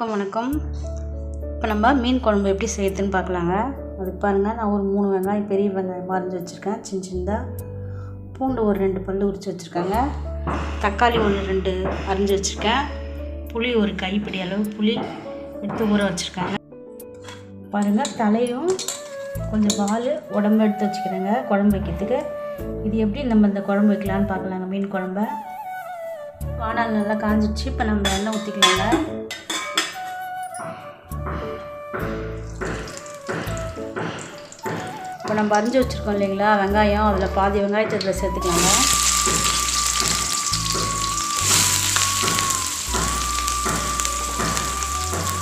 வணக்கம் வணக்கம். இப்போ நம்ம மீன் குழம்பு எப்படி செய்யறதுன்னு பார்க்கலாங்க. அதுக்கு பாருங்கள் நான் ஒரு மூணு வெங்காயம் பெரிய வெங்காயம் அரிஞ்சு வச்சுருக்கேன். சின்ன சின்னதாக பூண்டு ஒரு ரெண்டு பல்லு உரித்து வச்சுருக்காங்க. தக்காளி ஒன்று ரெண்டு அரைஞ்சி வச்சுருக்கேன். புளி ஒரு கைப்பிடி அளவு புளி எடுத்து ஊற வச்சுருக்காங்க. பாருங்கள் தலையும் கொஞ்சம் பால் உடம்பு எடுத்து வச்சுக்கிறேங்க குழம்பு வைக்கிறதுக்கு. இது எப்படி நம்ம இந்த குழம்பு வைக்கலான்னு பார்க்கலாங்க மீன் குழம்பை. வானால் நல்லா காஞ்சிடுச்சு. இப்போ நம்ம எண்ணெய் ஊற்றிக்கலாங்க இப்போ நம்ம அரிஞ்சு வச்சுருக்கோம் இல்லைங்களா? வெங்காயம் அதில் பாதி வெங்காயத்தை இதில் சேர்த்துக்கலாங்க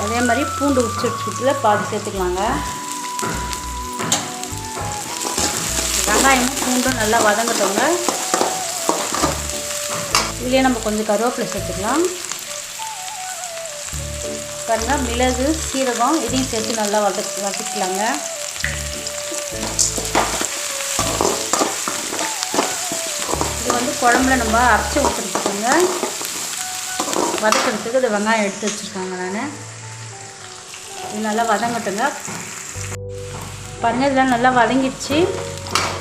அதே மாதிரி பூண்டு உரிச்சு வச்சுக்கிட்டுல பாதி சேர்த்துக்கலாங்க. வெங்காயமும் பூண்டும் நல்லா வதங்கட்டோங்க. இதுலேயே நம்ம கொஞ்சம் கருவேப்பிலை சேர்த்துக்கலாம். பாருங்கள் மிளகு சீரகம் இதையும் சேர்த்து நல்லா வத வதக்கலாங்க குழம்புல நம்ம அரைச்சி ஊற்றுறதுக்குங்க வதக்கிறதுக்கு இது வெங்காயம் எடுத்து வச்சுருக்காங்க நான். இது நல்லா வதங்கட்டுங்க. பாருங்கள் இதெல்லாம் நல்லா வதங்கிடுச்சு.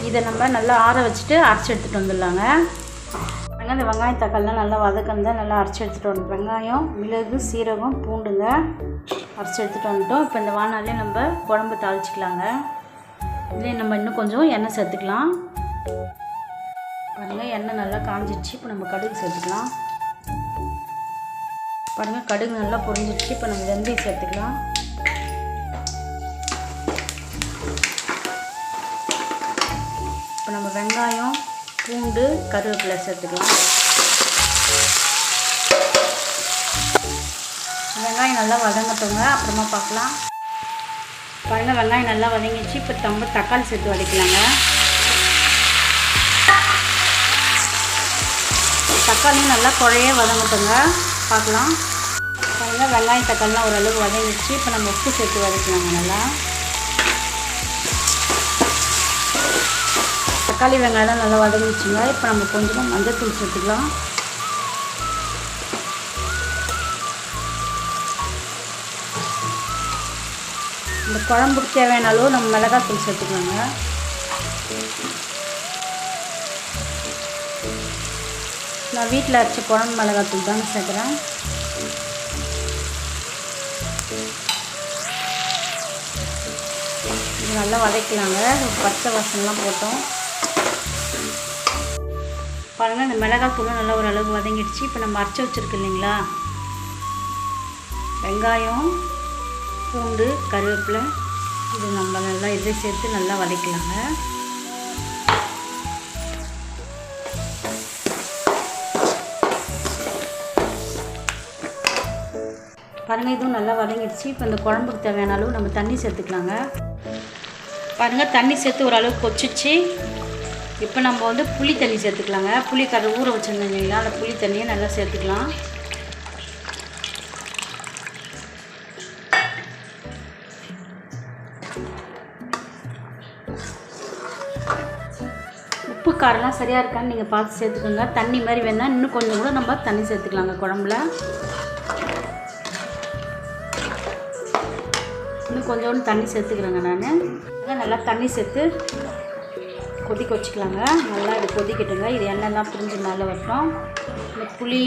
இதை நம்ம நல்லா ஆற வச்சுட்டு அரைச்சி எடுத்துகிட்டு வந்துடலாங்க. இந்த வெங்காயம் தக்காளிலாம் நல்லா வதக்கணுங்க நல்லா அரைச்சி எடுத்துகிட்டு வந்து வெங்காயம் மிளகு சீரகம் பூண்டுங்க அரைச்சி எடுத்துகிட்டு வந்துட்டோம். இப்போ இந்த வானாலே நம்ம குழம்பு தாளிச்சிக்கலாங்க. இதுலேயும் நம்ம இன்னும் கொஞ்சம் எண்ணெய் சேர்த்துக்கலாம். பாருங்கள் எண்ணெய் நல்லா காஞ்சிடுச்சு. இப்போ நம்ம கடுகு சேர்த்துக்கலாம். பாருங்கள் கடுகு நல்லா பொரிஞ்சிடுச்சு. இப்போ நம்ம வெந்தயம் சேர்த்துக்கலாம். இப்போ நம்ம வெங்காயம் பூண்டு கருவேப்பிலை சேர்த்துக்கலாம். வெங்காயம் நல்லா வதங்கட்டுங்க. அப்புறமா பார்க்கலாம். பாருங்கள் வெங்காயம் நல்லா வதங்கிடுச்சு. இப்போ நம்ம தக்காளி சேர்த்து வதக்கலாங்க. தக்காளியும் நல்லா குழைய வதங்கட்டுங்க. பார்க்கலாம். பாருங்கள் வெங்காயம் தக்காளிலாம் ஓரளவுக்கு வதங்கிடுச்சு. இப்போ நம்ம உப்பு சேர்த்து வதக்கலாங்க நல்லா. தக்காளி வெங்காயம் நல்லா வதங்கிடுச்சுங்க. இப்போ நம்ம கொஞ்சமாக மஞ்சத்தூள் சேர்த்துக்கலாம். இந்த குழம்புக்கு தேவையான அளவு நம்ம மிளகாத்தூள் சேர்த்துக்கலாங்க. நான் வீட்டில் அரைச்ச குழம்பு மிளகாத்தூள் தாங்க சேர்க்குறேன். இது நல்லா வதக்கலாங்க பச்சை வாசனெலாம் போட்டோம். பாருங்கள் இந்த மிளகாத்தூளும் நல்லா ஓரளவு வதங்கிடுச்சு. இப்போ நம்ம அரைச்சி வச்சுருக்கு இல்லைங்களா? வெங்காயம் பூண்டு கருவேப்பிலை இது நம்ம நல்லா இதை சேர்த்து நல்லா வதக்கலாங்க பாருங்கள் இதுவும் நல்லா வதங்கிடுச்சு. இப்போ இந்த குழம்புக்கு தேவையான அளவு நம்ம தண்ணி சேர்த்துக்கலாங்க. பாருங்கள் தண்ணி சேர்த்து ஓரளவுக்கு கொச்சிச்சு இப்போ நம்ம வந்து புளி தண்ணி சேர்த்துக்கலாங்க. புளி கரை ஊற வச்சுருந்தோம் இல்லைங்களா? அந்த புளி தண்ணியை நல்லா சேர்த்துக்கலாம். உப்பு காரெல்லாம் சரியாக இருக்கான்னு நீங்கள் பார்த்து சேர்த்துக்கோங்க. தண்ணி மாதிரி வேணால் இன்னும் கொஞ்சம் கூட நம்ம தண்ணி சேர்த்துக்கலாங்க குழம்புல. கொஞ்சோண்டு தண்ணி சேர்த்துக்கிறேங்க நான். நல்லா தண்ணி சேர்த்து கொதிக்க வச்சுக்கலாங்க. நல்லா இது கொதிக்கட்டுங்க. இது எண்ணெய்லாம் பிரிஞ்சு மேலே வரட்டும். இந்த புளி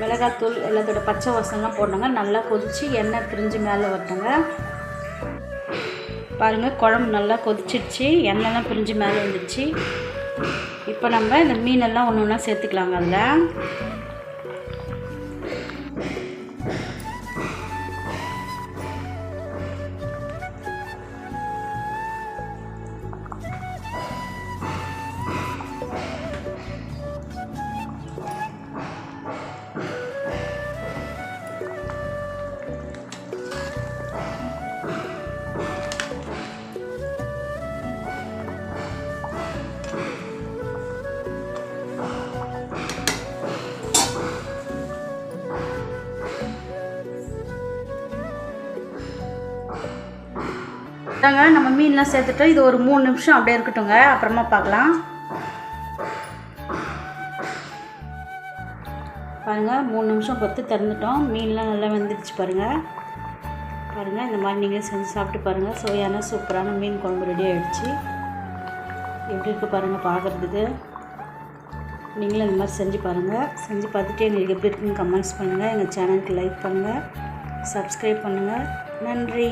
மிளகாத்தூள் எல்லாத்தோட பச்சை வாசம்லாம் போடணுங்க. நல்லா கொதித்து எண்ணெய் பிரிஞ்சு மேலே வரட்டுங்க. பாருங்கள் குழம்பு நல்லா கொதிச்சிடுச்சு. எண்ணெய்லாம் பிரிஞ்சு மேலே வந்துடுச்சு. இப்போ நம்ம இந்த மீனெல்லாம் ஒன்று ஒன்றா சேர்த்துக்கலாங்க அதில். தாங்க நம்ம மீன்லாம் சேர்த்துட்டோம் இது ஒரு மூணு நிமிஷம் அப்படியே இருக்கட்டுங்க அப்புறமா பார்க்கலாம். பாருங்கள் மூணு நிமிஷம் பொறுத்து திறந்துட்டோம். மீன்லாம் நல்லா வெந்துடுச்சு பாருங்கள் பாருங்கள் இந்த மாதிரி நீங்களே செஞ்சு சாப்பிட்டு பாருங்கள் சுவையான சூப்பரான மீன் குழம்பு ரெடி ஆகிடுச்சு எப்படி இருக்குது பாருங்கள் பார்க்குறதுக்கு நீங்களும் இந்த மாதிரி செஞ்சு பாருங்கள் செஞ்சு பார்த்துட்டு எங்களுக்கு எப்படி இருக்குன்னு கமெண்ட்ஸ் பண்ணுங்கள் எங்கள் சேனலுக்கு லைக் பண்ணுங்கள் சப்ஸ்கிரைப் பண்ணுங்கள் நன்றி.